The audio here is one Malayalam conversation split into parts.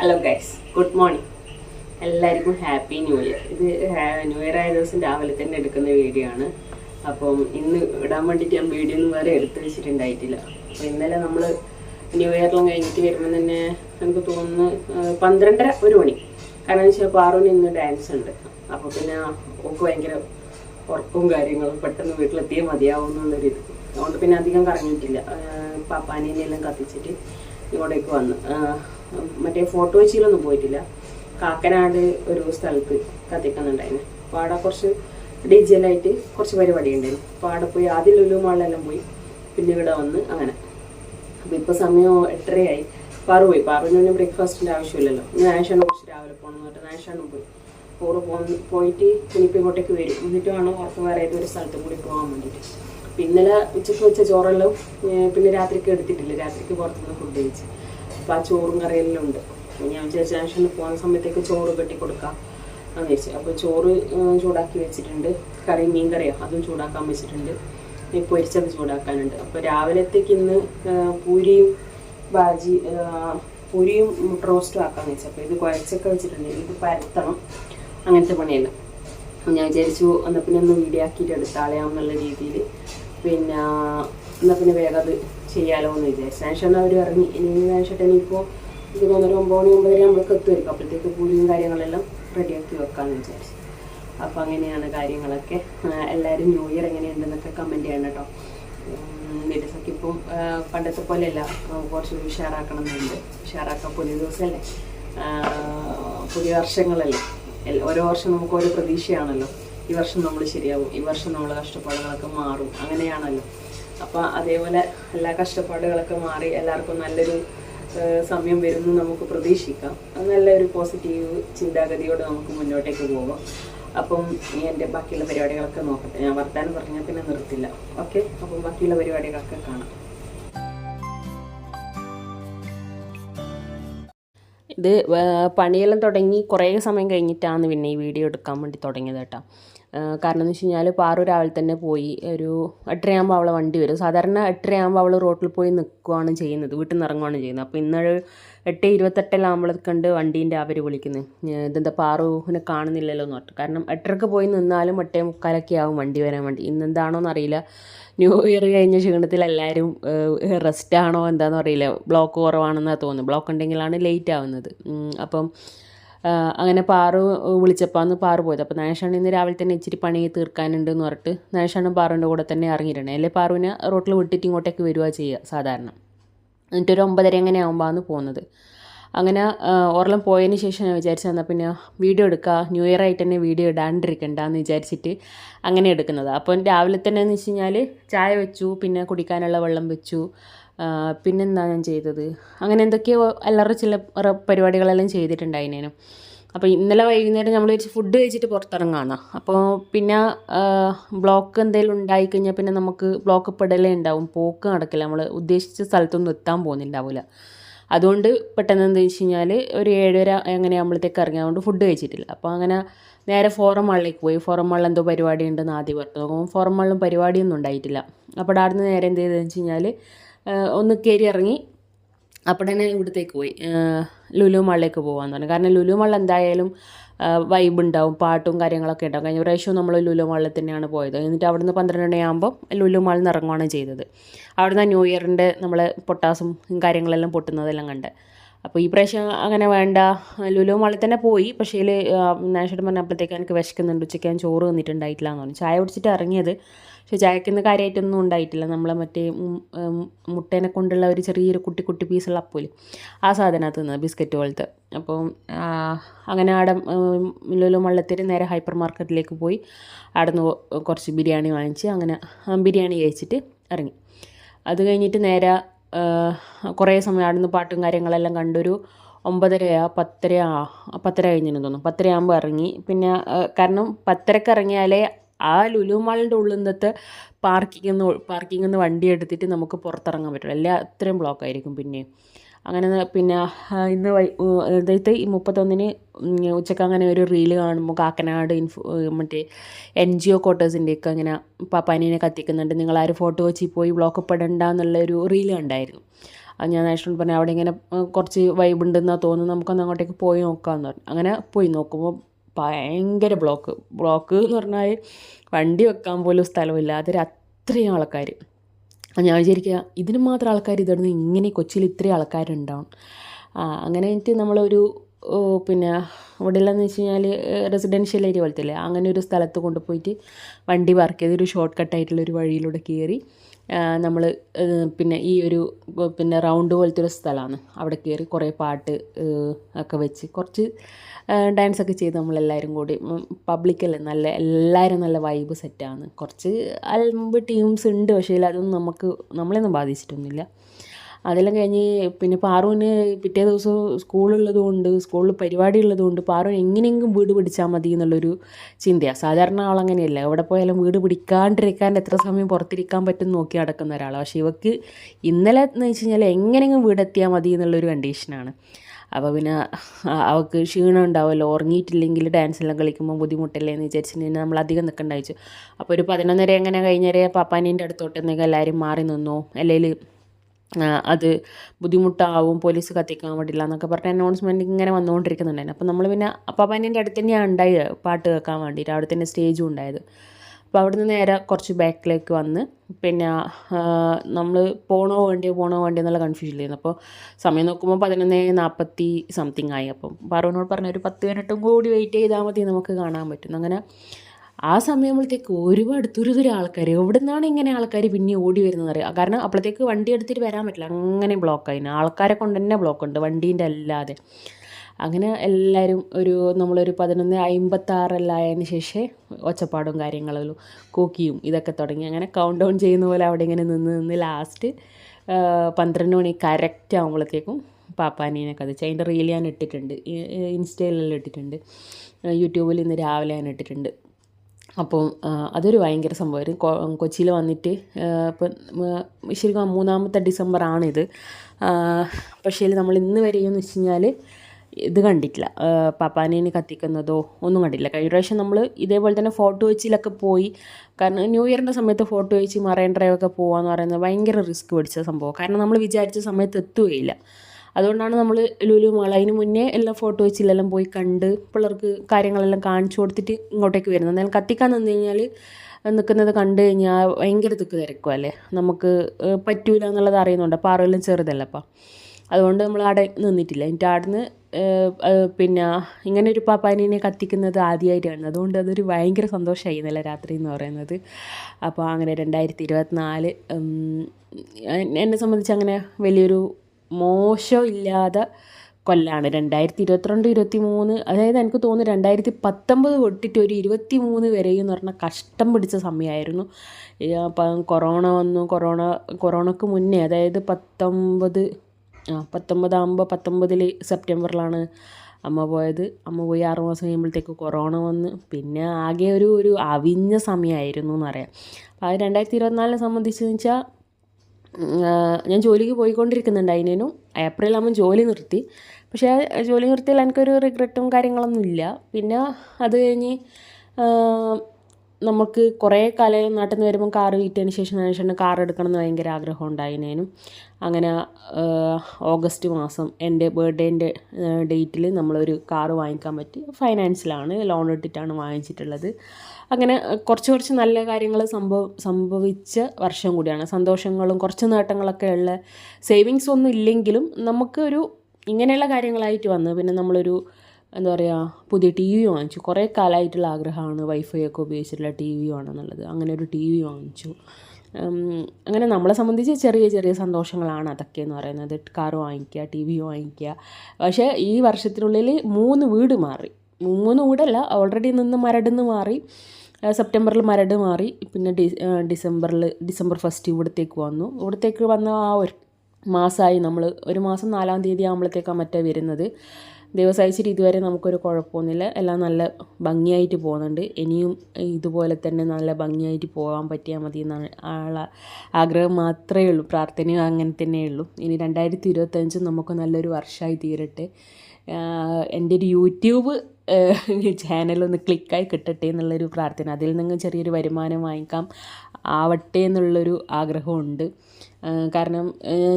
ഹലോ ഗൈസ് ഗുഡ് മോർണിംഗ് എല്ലാവർക്കും ഹാപ്പി ന്യൂ ഇയർ ഇത് ന്യൂ ഇയർ ആയ ദിവസം രാവിലെ തന്നെ എടുക്കുന്ന വീഡിയോ ആണ്. അപ്പം ഇന്ന് ഇടാൻ വേണ്ടിയിട്ട് ഞാൻ വീഡിയോ ഒന്നും വേറെ എടുത്ത് വെച്ചിട്ടുണ്ടായിട്ടില്ല. അപ്പോൾ ഇന്നലെ നമ്മൾ ന്യൂ ഇയറിലും കഴിഞ്ഞിട്ട് വരുമ്പോൾ തന്നെ നമുക്ക് തോന്നുന്നു പന്ത്രണ്ടര ഒരു മണി. കാരണം എന്ന് വെച്ചാൽ പാറുവിന് ഇന്ന് ഡാൻസ് ഉണ്ട്. അപ്പോൾ പിന്നെ ഓക്ക് ഭയങ്കര ഉറപ്പും കാര്യങ്ങളും പെട്ടെന്ന് വീട്ടിലെത്തിയേ മതിയാവും എന്നുള്ളൊരിത് അതുകൊണ്ട് പിന്നെ അധികം കറങ്ങിയിട്ടില്ല. പാപ്പാനെല്ലാം കത്തിച്ചിട്ട് ഇങ്ങോട്ടേക്ക് വന്നു. മറ്റേ ഫോട്ടോ വെച്ചിലൊന്നും പോയിട്ടില്ല. കാക്കനാട് ഒരു സ്ഥലത്ത് കത്തിക്കുന്നുണ്ടായിരുന്നു അപ്പോൾ അവിടെ കുറച്ച് ഡിജിറ്റലായിട്ട് കുറച്ച് പരിപാടി ഉണ്ടായിരുന്നു. അപ്പോൾ അവിടെ പോയി ആദ്യം ലുലു മാളിലെല്ലാം പോയി പിന്നെ ഇവിടെ വന്ന് അങ്ങനെ. അപ്പോൾ ഇപ്പോൾ സമയം എട്ടരയായി. പാറു പോയി. പാറുവിന് ബ്രേക്ക്ഫാസ്റ്റിന്റെ ആവശ്യമില്ലല്ലോ. ഇന്ന് ആഷാണ് കുറച്ച് രാവിലെ പോകണമെന്ന് പറഞ്ഞിട്ട് ആഷാണ് പോയി. പോറ് പോന്ന് പോയിട്ട് ഇനിയിപ്പോൾ ഇങ്ങോട്ടേക്ക് വരും. എന്നിട്ട് വേണം ഉറപ്പ് വേറെ ഏതൊരു സ്ഥലത്ത് കൂടി പോകാൻ വേണ്ടിയിട്ട്. അപ്പം ഇന്നലെ ഉച്ചയ്ക്ക് വെച്ച ചോറെല്ലാം പിന്നെ രാത്രിക്ക് എടുത്തിട്ടില്ല. രാത്രിക്ക് പുറത്തുനിന്ന് ഫുഡ് കഴിച്ച്. അപ്പം ആ ചോറും കറിയെല്ലാം ഉണ്ട്. അപ്പോൾ ഞാൻ വിചാരിച്ച ആഷന് പോകുന്ന സമയത്തേക്ക് ചോറ് കെട്ടി കൊടുക്കാം എന്ന് വിചാരിച്ചു. അപ്പോൾ ചോറ് ചൂടാക്കി വെച്ചിട്ടുണ്ട്. കറി മീൻ കറിയോ. അതും ചൂടാക്കാൻ വെച്ചിട്ടുണ്ട്. ഈ പൊരിച്ചത് ചൂടാക്കാനുണ്ട്. അപ്പോൾ രാവിലത്തേക്ക് ഇന്ന് പൂരിയും ബാജി പൂരിയും മുട്ട റോസ്റ്റും ആക്കാൻ വെച്ചു. അപ്പോൾ ഇത് കുഴച്ചൊക്കെ വെച്ചിട്ടുണ്ട്. ഇത് പരത്തണം. അങ്ങനത്തെ പണിയല്ല ഞാൻ വിചാരിച്ചു എന്നാൽ പിന്നെ ഒന്ന് വീഡിയോ ആക്കിയിട്ട് എടുത്താളയാം രീതിയിൽ പിന്നെ എന്നാൽ പിന്നെ വേഗം അത് ചെയ്യാലോ എന്ന് വിചാരിച്ചു. ശേഷം അവർ ഇറങ്ങി. ഇനി നാഷട്ടൻ ഇപ്പോൾ ഇത് തോന്നുന്നൊരു ഒമ്പത് മണി ഒമ്പതര നമ്മൾക്ക് എത്തുമായിരിക്കും അപ്പോഴത്തേക്ക് പൂരിയും കാര്യങ്ങളെല്ലാം റെഡിയാക്കി വെക്കാമെന്ന് വിചാരിച്ചു. അപ്പോൾ അങ്ങനെയാണ് കാര്യങ്ങളൊക്കെ. എല്ലാവരും ന്യൂ ഇയർ എങ്ങനെയുണ്ടെന്നൊക്കെ കമന്റ് ചെയ്യണം കേട്ടോ. വീട്ടിലൊക്കെ ഇപ്പം പണ്ടത്തെ പോലെയല്ല. കുറച്ച് ഉഷാറാക്കണം എന്നുണ്ട് ഉഷാറാക്കാൻ പുതിയ ദിവസമല്ലേ? പുതിയ വർഷങ്ങളല്ലേ? ഓരോ വർഷം നമുക്ക് ഓരോ പ്രതീക്ഷയാണല്ലോ. ഈ വർഷം നമ്മൾ ശരിയാവും. ഈ വർഷം നമ്മൾ കഷ്ടപ്പാടുകളൊക്കെ മാറും. അങ്ങനെയാണല്ലോ. അപ്പോൾ അതേപോലെ എല്ലാ കഷ്ടപ്പാടുകളൊക്കെ മാറി എല്ലാവർക്കും നല്ലൊരു സമയം വരുന്നു നമുക്ക് പ്രതീക്ഷിക്കാം. നല്ലൊരു പോസിറ്റീവ് ചിന്താഗതിയോടെ നമുക്ക് മുന്നോട്ടേക്ക് പോകാം. അപ്പം എന്റെ ബാക്കിയുള്ള പരിപാടികളൊക്കെ നോക്കട്ടെ. ഞാൻ വർത്താനം പറഞ്ഞാൽ പിന്നെ നിർത്തില്ല. ഓക്കെ? അപ്പം ബാക്കിയുള്ള പരിപാടികളൊക്കെ കാണാം. ഇത് പണിയെല്ലാം തുടങ്ങി കുറേ സമയം കഴിഞ്ഞിട്ടാണ് പിന്നെ ഈ വീഡിയോ എടുക്കാൻ വേണ്ടി തുടങ്ങിയത് കേട്ടോ. കാരണം എന്ന് വെച്ച് കഴിഞ്ഞാൽ പാറു രാവിലെ തന്നെ പോയി ഒരു എട്ടരയാകുമ്പോൾ അവളെ വണ്ടി വരും. സാധാരണ എട്ടരയാകുമ്പോൾ അവൾ റോട്ടിൽ പോയി നിൽക്കുകയാണ് ചെയ്യുന്നത്. വീട്ടിൽ നിന്ന് ഇറങ്ങുകയാണ് ചെയ്യുന്നത്. അപ്പോൾ ഇന്നൊരു എട്ട് ഇരുപത്തെട്ടിലാകുമ്പോഴേക്കണ്ട് വണ്ടീന്റെ അവർ വിളിക്കുന്നത് ഇതെന്താ പാറുവിനെ കാണുന്നില്ലല്ലോ എന്ന് പറഞ്ഞു കാരണം എട്ടരക്ക് പോയി നിന്നാലും എട്ടേ മുക്കാലൊക്കെ ആവും വണ്ടി വരാൻ വേണ്ടി. ഇന്നെന്താണോന്ന് അറിയില്ല. ന്യൂ ഇയർ കഴിഞ്ഞ ക്ഷീണത്തിൽ എല്ലാവരും റെസ്റ്റ് ആണോ എന്താണെന്ന് അറിയില്ല. ബ്ലോക്ക് കുറവാണെന്നാണ് തോന്നുന്നത് ബ്ലോക്ക് ഉണ്ടെങ്കിലാണ് ലേറ്റ് ആവുന്നത്. അപ്പം അങ്ങനെ പാറു വിളിച്ചപ്പോൾ അന്ന് പാറു പോയത്. അപ്പോൾ നാഷാണ് ഇന്ന് രാവിലെ തന്നെ ഇച്ചിരി പണി തീർക്കാനുണ്ട് എന്ന് പറഞ്ഞിട്ട് നാഷാണ് പാറുവിന്റെ കൂടെ തന്നെ ഇറങ്ങിയിട്ടുണ്ട്. അല്ലെ പാറുവിനെ റോട്ടിൽ വിട്ടിട്ട് ഇങ്ങോട്ടേക്ക് വരിക ചെയ്യുക സാധാരണ. എന്നിട്ടൊരു ഒമ്പതര എങ്ങനെ ആകുമ്പോഴാണ് പോകുന്നത് അങ്ങനെ ഓർലം പോയതിന് ശേഷം ഞാൻ വിചാരിച്ചു എന്നാൽ പിന്നെ വീഡിയോ എടുക്കുക ന്യൂ ഇയർ ആയിട്ട് തന്നെ വീഡിയോ ഇടാണ്ടിരിക്കണ്ടെന്ന് വിചാരിച്ചിട്ട് അങ്ങനെ എടുക്കുന്നത്. അപ്പോൾ രാവിലെ തന്നെ എന്ന് വെച്ച് കഴിഞ്ഞാൽ ചായ വെച്ചു പിന്നെ കുടിക്കാനുള്ള വെള്ളം വെച്ചു പിന്നെ പിന്നെന്താ ഞാൻ ചെയ്തത്? അങ്ങനെ എന്തൊക്കെയോ അല്ലറ ചില പരിപാടികളെല്ലാം ചെയ്തിട്ടുണ്ടായിരുന്നേനും അപ്പോൾ ഇന്നലെ വൈകുന്നേരം നമ്മൾ വെച്ച് ഫുഡ് കഴിച്ചിട്ട് പുറത്തിറങ്ങാണ് അപ്പോൾ പിന്നെ ബ്ലോക്ക് എന്തെങ്കിലും ഉണ്ടായിക്കഴിഞ്ഞാൽ പിന്നെ നമുക്ക് ബ്ലോക്ക് പെടലേ ഉണ്ടാവും പോക്ക് നടക്കില്ല. നമ്മൾ ഉദ്ദേശിച്ച സ്ഥലത്തൊന്നും എത്താൻ പോകുന്നുണ്ടാവില്ല അതുകൊണ്ട് പെട്ടെന്ന് എന്താ വെച്ച് കഴിഞ്ഞാൽ ഒരു ഏഴര അങ്ങനെ ആകുമ്പോഴത്തേക്ക് ഇറങ്ങി അതുകൊണ്ട് ഫുഡ് കഴിച്ചിട്ടില്ല. അപ്പോൾ അങ്ങനെ നേരെ ഫോറം മാളിലേക്ക് പോയി. ഫോറം മാളിൽ എന്തോ പരിപാടി ഉണ്ടെന്ന് ആദ്യം പറഞ്ഞു നോക്കുമ്പോൾ ഫോറം മാളിലും പരിപാടിയൊന്നും ഉണ്ടായിട്ടില്ല. അപ്പോൾ അവിടെ നിന്ന് നേരെ എന്ത് ചെയ്തതെന്ന് വെച്ച് കഴിഞ്ഞാൽ ഒന്ന് കയറി ഇറങ്ങി അപ്പോൾ തന്നെ ഇവിടത്തേക്ക് പോയി. ലുലു മാളിലേക്ക് പോകാമെന്ന് പറഞ്ഞു. കാരണം ലുലു മാളിൽ എന്തായാലും വൈബ് ഉണ്ടാവും പാട്ടും കാര്യങ്ങളൊക്കെ ഉണ്ടാവും. കഴിഞ്ഞ പ്രാവശ്യം നമ്മൾ ലുലു മാളിൽ തന്നെയാണ് പോയത്. എന്നിട്ട് അവിടുന്ന് പന്ത്രണ്ട് മണിയാകുമ്പോൾ ലുലു മാളിൽ നിന്ന് ഇറങ്ങുകയാണ് ചെയ്തത്. അവിടുന്ന് ന്യൂ ഇയറിന്റെ നമ്മൾ പൊട്ടാസും കാര്യങ്ങളെല്ലാം പൊട്ടുന്നതെല്ലാം കണ്ട്. അപ്പോൾ ഈ പ്രാവശ്യം അങ്ങനെ വേണ്ട. ലുലു മാളിൽ തന്നെ പോയി. പക്ഷേ നാഷേട്ടൻ പറഞ്ഞപ്പോഴത്തേക്ക് എനിക്ക് വിശക്കുന്നുണ്ട്. ഉച്ചയ്ക്ക് ഞാൻ ചോറ് തന്നിട്ടുണ്ടായിട്ടില്ല എന്ന് പറഞ്ഞു. ചായ കുടിച്ചിട്ട് ഇറങ്ങിയത് പക്ഷേ ചായക്കുന്ന കാര്യമായിട്ടൊന്നും ഉണ്ടായിട്ടില്ല. നമ്മളെ മറ്റേ മുട്ടേനെ കൊണ്ടുള്ള ഒരു ചെറിയൊരു കുട്ടി കുട്ടി പീസുള്ള അപ്പോൽ ആ സാധനത്ത് നിന്ന് ബിസ്ക്കറ്റ് പോലത്തെ. അപ്പോൾ അങ്ങനെ അവിടെ ലുലു മള്ളത്തിൽ നേരെ ഹൈപ്പർ മാർക്കറ്റിലേക്ക് പോയി അവിടെ നിന്ന് കുറച്ച് ബിരിയാണി വാങ്ങിച്ച് അങ്ങനെ ബിരിയാണി കഴിച്ചിട്ട് ഇറങ്ങി. അത് കഴിഞ്ഞിട്ട് നേരെ കുറേ സമയം അവിടെ നിന്ന് പാട്ടും കാര്യങ്ങളെല്ലാം കണ്ടൊരു ഒമ്പതരയാ പത്തര പത്തര കഴിഞ്ഞിരുന്നു തോന്നുന്നു. പത്തരയാകുമ്പോൾ ഇറങ്ങി. പിന്നെ കാരണം പത്തരക്ക് ഇറങ്ങിയാലേ ആ ലുലു മാളിന്റെ ഉള്ളിൽ നിന്നത്തെ പാർക്കിംഗിൽ നിന്ന് പാർക്കിംഗിൽ നിന്ന് വണ്ടി എടുത്തിട്ട് നമുക്ക് പുറത്തിറങ്ങാൻ പറ്റുള്ളൂ. എല്ലാ അത്രയും ബ്ലോക്ക് ആയിരിക്കും പിന്നെ അങ്ങനെ പിന്നെ ഇന്ന് അതായത് ഈ മുപ്പത്തൊന്നിന് ഉച്ചയ്ക്ക് അങ്ങനെ ഒരു റീൽ കാണുമ്പോൾ കാക്കനാട് ഇൻഫോ മറ്റേ എൻ ജി ഒ ക്വാർട്ടേഴ്സിന്റെയൊക്കെ ഇങ്ങനെ പനീനെ കത്തിക്കുന്നുണ്ട്. നിങ്ങൾ ആരും ഫോട്ടോ വെച്ച് പോയി ബ്ലോക്ക് പെടണ്ട എന്നുള്ള ഒരു റീൽ കണ്ടായിരുന്നു. അത് ഞാൻ നാഷണൽ പറഞ്ഞു അവിടെ ഇങ്ങനെ കുറച്ച് വൈബ് ഉണ്ടെന്നാണ് തോന്നുന്നു. നമുക്കൊന്ന് അങ്ങോട്ടേക്ക് പോയി നോക്കാമെന്ന് പറഞ്ഞു. അങ്ങനെ പോയി നോക്കുമ്പോൾ ഭയങ്കര ബ്ലോക്ക്. ബ്ലോക്ക് എന്ന് പറഞ്ഞാൽ വണ്ടി വെക്കാൻ പോലും സ്ഥലമില്ല അതൊരു അത്രയും ആൾക്കാർ ഞാൻ വിചാരിക്കുക ഇതിന് മാത്രം ആൾക്കാർ ഇതായിരുന്നു ഇങ്ങനെ കൊച്ചിയിൽ ഇത്രയും ആൾക്കാരുണ്ടാവും. അങ്ങനെ എനിക്ക് നമ്മളൊരു പിന്നെ ഇവിടെ ഉള്ളതെന്ന് വെച്ച് കഴിഞ്ഞാൽ റെസിഡൻഷ്യൽ ഏരിയ പോലത്തെ അല്ലേ? അങ്ങനെ ഒരു സ്ഥലത്ത് കൊണ്ടുപോയിട്ട് വണ്ടി പാർക്ക് ചെയ്ത് ഒരു ഷോർട്ട് കട്ടായിട്ടുള്ള ഒരു വഴിയിലൂടെ കയറി നമ്മൾ പിന്നെ ഈ ഒരു പിന്നെ റൗണ്ട് പോലത്തെ ഒരു സ്ഥലമാണ്. അവിടെ കയറി കുറേ പാട്ട് ഒക്കെ വെച്ച് കുറച്ച് ഡാൻസ് ഒക്കെ ചെയ്ത് നമ്മളെല്ലാവരും കൂടി പബ്ലിക്കല്ലേ നല്ല എല്ലാവരും നല്ല വൈബ് സെറ്റാണ് കുറച്ച് അൽമ്പ് ടീംസ് ഉണ്ട് പക്ഷേ അതൊന്നും നമുക്ക് നമ്മളെയൊന്നും ബാധിച്ചിട്ടൊന്നുമില്ല. അതെല്ലാം കഴിഞ്ഞ് പിന്നെ പാറുവിന് പിറ്റേ ദിവസം സ്കൂളുള്ളത് കൊണ്ട് സ്കൂളിൽ പരിപാടി ഉള്ളത് കൊണ്ട് പാറു എങ്ങനെയെങ്കിലും വീട് പിടിച്ചാൽ മതി എന്നുള്ളൊരു ചിന്തയാണ് സാധാരണ ആളങ്ങനെയല്ല എവിടെ പോയാലും വീട് പിടിക്കാണ്ടിരിക്കാൻ എത്ര സമയം പുറത്തിരിക്കാൻ പറ്റും നോക്കി നടക്കുന്ന ഒരാളാണ് പക്ഷേ ഇവക്ക് ഇന്നലെ എന്ന് വെച്ച് കഴിഞ്ഞാൽ എങ്ങനെയെങ്കിലും വീടെത്തിയാൽ മതി എന്നുള്ളൊരു കണ്ടീഷനാണ് അപ്പോൾ പിന്നെ അവൾക്ക് ക്ഷീണം ഉണ്ടാവുമല്ലോ ഉറങ്ങിയിട്ടില്ലെങ്കിൽ ഡാൻസ് എല്ലാം കളിക്കുമ്പോൾ ബുദ്ധിമുട്ടല്ലേ എന്ന് വിചാരിച്ചിട്ടുണ്ടെങ്കിൽ നമ്മൾ അധികം നിൽക്കണ്ടായിച്ചു അപ്പോൾ ഒരു പതിനൊന്നര എങ്ങനെ കഴിഞ്ഞേരെ പാപ്പാനീന്റെ അടുത്തോട്ട് എന്തെങ്കിലും എല്ലാവരും മാറി നിന്നോ? അല്ലെങ്കിൽ അത് ബുദ്ധിമുട്ടാവും പോലീസ് കത്തിക്കാൻ പാടില്ല എന്നൊക്കെ പറഞ്ഞ അനൗൺസ്മെന്റ് ഇങ്ങനെ വന്നുകൊണ്ടിരിക്കുന്നുണ്ടായിരുന്നു. അപ്പോൾ നമ്മൾ പിന്നെ അപ്പാപ്പാനീന്റെ അടുത്ത് തന്നെയാണ് ഉണ്ടായത് പാട്ട് കേൾക്കാൻ വേണ്ടിയിട്ട്. അവിടെ തന്നെ സ്റ്റേജും ഉണ്ടായത്. അപ്പോൾ അവിടെ നിന്ന് നേരെ കുറച്ച് ബാക്കിലേക്ക് വന്ന് പിന്നെ നമ്മൾ പോണോ വേണ്ടിയോ പോണോ വേണ്ടിയോ എന്നുള്ള കൺഫ്യൂഷൻ കൺഫ്യൂഷനിലായിരുന്നു അപ്പോൾ സമയം നോക്കുമ്പോൾ പതിനൊന്ന് നാൽപ്പത്തി സംതിങ് ആയി. അപ്പം പാറുവിനോട് പറഞ്ഞ ഒരു പത്ത് മിനിറ്റും കൂടി വെയിറ്റ് ചെയ്താൽ മതി നമുക്ക് കാണാൻ പറ്റും. അങ്ങനെ ആ സമയമ്പോഴത്തേക്ക് ഒരുപാട് തുരുതുര ആൾക്കാർ എവിടെ നിന്നാണ് ഇങ്ങനെ ആൾക്കാർ പിന്നെ ഓടി വരുന്നത് അറിയാം? കാരണം അപ്പോഴത്തേക്ക് വണ്ടി എടുത്തിട്ട് വരാൻ പറ്റില്ല. അങ്ങനെ ബ്ലോക്കായി ആൾക്കാരെ കൊണ്ട് തന്നെ ബ്ലോക്ക് ഉണ്ട്. വണ്ടീന്റെ അല്ലാതെ. അങ്ങനെ എല്ലാവരും ഒരു നമ്മളൊരു പതിനൊന്ന് അമ്പത്താറെല്ലാം ആയതിനു ശേഷം ഒച്ചപ്പാടും കാര്യങ്ങളും കൂക്കിയും ഇതൊക്കെ തുടങ്ങി. അങ്ങനെ കൗണ്ട് ഡൗൺ ചെയ്യുന്ന പോലെ അവിടെ ഇങ്ങനെ നിന്ന് നിന്ന് ലാസ്റ്റ് പന്ത്രണ്ട് മണി കറക്റ്റ് ആകുമ്പോഴത്തേക്കും പാപ്പാനീനെ കഥിച്ച് അതിന്റെ റീൽ ഞാൻ ഇട്ടിട്ടുണ്ട്. ഇൻസ്റ്റയിലെല്ലാം ഇട്ടിട്ടുണ്ട്. യൂട്യൂബിൽ ഇന്ന് രാവിലെ ഞാൻ ഇട്ടിട്ടുണ്ട്. അപ്പോൾ അതൊരു ഭയങ്കര സംഭവമായിരുന്നു. കൊച്ചിയിൽ വന്നിട്ട് ഇപ്പം ശരിക്കും മൂന്നാമത്തെ ഡിസംബർ ആണിത് പക്ഷേ നമ്മൾ ഇന്ന് വരെയെന്ന് വെച്ച് കഴിഞ്ഞാൽ ഇത് കണ്ടിട്ടില്ല. പാപ്പാനേനെ കത്തിക്കുന്നതോ ഒന്നും കണ്ടില്ല കഴിഞ്ഞ പ്രാവശ്യം നമ്മൾ ഇതേപോലെ തന്നെ ഫോട്ടോ വെച്ചിലൊക്കെ പോയി. കാരണം ന്യൂ ഇയറിന്റെ സമയത്ത് ഫോട്ടോ വെച്ച് മറൈൻ ഡ്രൈവൊക്കെ പോകുക എന്ന് പറയുന്നത് ഭയങ്കര റിസ്ക് പിടിച്ച സംഭവം കാരണം നമ്മൾ വിചാരിച്ച സമയത്ത് എത്തുകയില്ല. അതുകൊണ്ടാണ് നമ്മൾ ലുലു മാൾ അതിന് മുന്നേ എല്ലാം ഫോട്ടോ വെച്ചില്ലെല്ലാം പോയി കണ്ട് പിള്ളേർക്ക് കാര്യങ്ങളെല്ലാം കാണിച്ചു കൊടുത്തിട്ട് ഇങ്ങോട്ടേക്ക് വരുന്നത്. എന്നാലും കത്തിക്കാൻ നിന്ന് കഴിഞ്ഞാൽ നിൽക്കുന്നത് കണ്ടു കഴിഞ്ഞാൽ ഭയങ്കര തിക്ക് തിരക്കും അല്ലേ? നമുക്ക് പറ്റൂല എന്നുള്ളത് അറിയുന്നുണ്ട്. അപ്പോൾ ആരെല്ലാം ചെറുതല്ല അപ്പം. അതുകൊണ്ട് നമ്മൾ അവിടെ നിന്നിട്ടില്ല. എന്നിട്ട് അവിടുന്ന് പിന്നെ ഇങ്ങനെ ഒരു പാപ്പാനിനെ കത്തിക്കുന്നത് ആദ്യമായിട്ടാണ് അതുകൊണ്ട് അതൊരു ഭയങ്കര സന്തോഷമായി ഇന്നലെ രാത്രി എന്ന് പറയുന്നത്. അപ്പോൾ അങ്ങനെ രണ്ടായിരത്തി ഇരുപത്തിനാല് എന്നെ സംബന്ധിച്ച് അങ്ങനെ വലിയൊരു മോശം ഇല്ലാതെ കൊല്ലാണ്. രണ്ടായിരത്തി ഇരുപത്തിരണ്ട് ഇരുപത്തി മൂന്ന് അതായത് എനിക്ക് തോന്നുന്നു രണ്ടായിരത്തി പത്തൊമ്പത് തൊട്ടിട്ട് ഒരു ഇരുപത്തി മൂന്ന് വരെയും എന്ന് പറഞ്ഞാൽ കഷ്ടം പിടിച്ച സമയമായിരുന്നു. അപ്പം കൊറോണ വന്നു. കൊറോണ കൊറോണക്ക് മുന്നേ അതായത് പത്തൊമ്പത് ആ പത്തൊമ്പതാകുമ്പോൾ പത്തൊമ്പതിൽ സെപ്റ്റംബറിലാണ് അമ്മ പോയത്. അമ്മ പോയി ആറു മാസം കഴിയുമ്പോഴത്തേക്ക് കൊറോണ വന്ന്. പിന്നെ ആകെ ഒരു ഒരു അവിഞ്ഞ സമയമായിരുന്നു എന്നറിയാം. അപ്പോൾ അത് രണ്ടായിരത്തി ഇരുപത്തിനാലിനെ സംബന്ധിച്ചെന്ന് വെച്ചാൽ ഞാൻ ജോലിക്ക് പോയിക്കൊണ്ടിരിക്കുന്നുണ്ട് അതിനേനും. ഏപ്രിൽ ആകുമ്പോൾ ജോലി നിർത്തി. പക്ഷേ ജോലി നിർത്തിയാൽ എനിക്കൊരു റിഗ്രറ്റും കാര്യങ്ങളൊന്നും ഇല്ല പിന്നെ അത് കഴിഞ്ഞ് നമുക്ക് കുറേ കാലം നാട്ടിൽ നിന്ന് വരുമ്പം കാറ് കിട്ടിയതിന് ശേഷം മനുഷ്യന് കാർ എടുക്കണം എന്ന് ഭയങ്കര ആഗ്രഹം ഉണ്ടായിനേനും. അങ്ങനെ ഓഗസ്റ്റ് മാസം എന്റെ ബർത്ത്ഡേന്റെ ഡേറ്റിൽ നമ്മളൊരു കാറ് വാങ്ങിക്കാൻ പറ്റി. ഫൈനാൻസിലാണ് ലോൺ ഇട്ടിട്ടാണ് വാങ്ങിച്ചിട്ടുള്ളത്. അങ്ങനെ കുറച്ച് കുറച്ച് നല്ല കാര്യങ്ങൾ സംഭവ സംഭവിച്ച വർഷം കൂടിയാണ്. സന്തോഷങ്ങളും കുറച്ച് നേട്ടങ്ങളൊക്കെ ഉള്ള സേവിങ്സ് ഒന്നും ഇല്ലെങ്കിലും നമുക്കൊരു ഇങ്ങനെയുള്ള കാര്യങ്ങളായിട്ട് വന്നു. പിന്നെ നമ്മളൊരു എന്താ പറയുക പുതിയ ടി വി വാങ്ങിച്ചു. കുറേ കാലമായിട്ടുള്ള ആഗ്രഹമാണ് വൈഫൈ ഒക്കെ ഉപയോഗിച്ചിട്ടുള്ള ടി വി വേണമെന്നുള്ളത് അങ്ങനെ ഒരു ടി വി വാങ്ങിച്ചു. അങ്ങനെ നമ്മളെ സംബന്ധിച്ച് ചെറിയ ചെറിയ സന്തോഷങ്ങളാണ് അതൊക്കെ എന്ന് പറയുന്നത്. കാർ വാങ്ങിക്കുക ടി വി വാങ്ങിക്കുക. പക്ഷേ ഈ വർഷത്തിനുള്ളിൽ മൂന്ന് വീട് മാറി. മൂന്ന് വീടല്ല ഓൾറെഡി നിന്ന് മരടിന്ന് മാറി. സെപ്റ്റംബറിൽ മരട് മാറി. പിന്നെ ഡി ഡിസംബറിൽ ഡിസംബർ ഫസ്റ്റ് ഇവിടത്തേക്ക് വന്നു. ഇവിടത്തേക്ക് വന്ന ആ ഒരു മാസമായി നമ്മൾ ഒരു മാസം നാലാം തീയതി ആകുമ്പോഴത്തേക്കാണ് മറ്റേ വരുന്നത്. ദിവസം അയച്ചിട്ട് ഇതുവരെ നമുക്കൊരു കുഴപ്പമൊന്നുമില്ല. എല്ലാം നല്ല ഭംഗിയായിട്ട് പോകുന്നുണ്ട്. ഇനിയും ഇതുപോലെ തന്നെ നല്ല ഭംഗിയായിട്ട് പോകാൻ പറ്റിയാൽ മതി എന്നാണ് ആളെ ആഗ്രഹം മാത്രമേ ഉള്ളൂ. പ്രാർത്ഥനയും അങ്ങനെ തന്നെയുള്ളൂ ഇനി രണ്ടായിരത്തി ഇരുപത്തഞ്ച് നമുക്ക് നല്ലൊരു വർഷമായി തീരട്ടെ. എന്റെ ഒരു യൂട്യൂബ് ചാനലൊന്ന് ക്ലിക്കായി കിട്ടട്ടെ എന്നുള്ളൊരു പ്രാർത്ഥന. അതിൽ നിന്ന് ചെറിയൊരു വരുമാനം വാങ്ങിക്കാം. ആവട്ടെ എന്നുള്ളൊരു ആഗ്രഹമുണ്ട്. കാരണം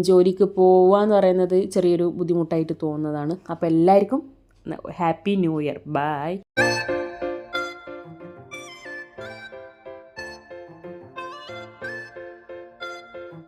ജോലിക്ക് പോവുക എന്ന് പറയുന്നത് ചെറിയൊരു ബുദ്ധിമുട്ടായിട്ട് തോന്നുന്നതാണ്. അപ്പോൾ എല്ലാവർക്കും ഹാപ്പി ന്യൂ ഇയർ. ബൈ.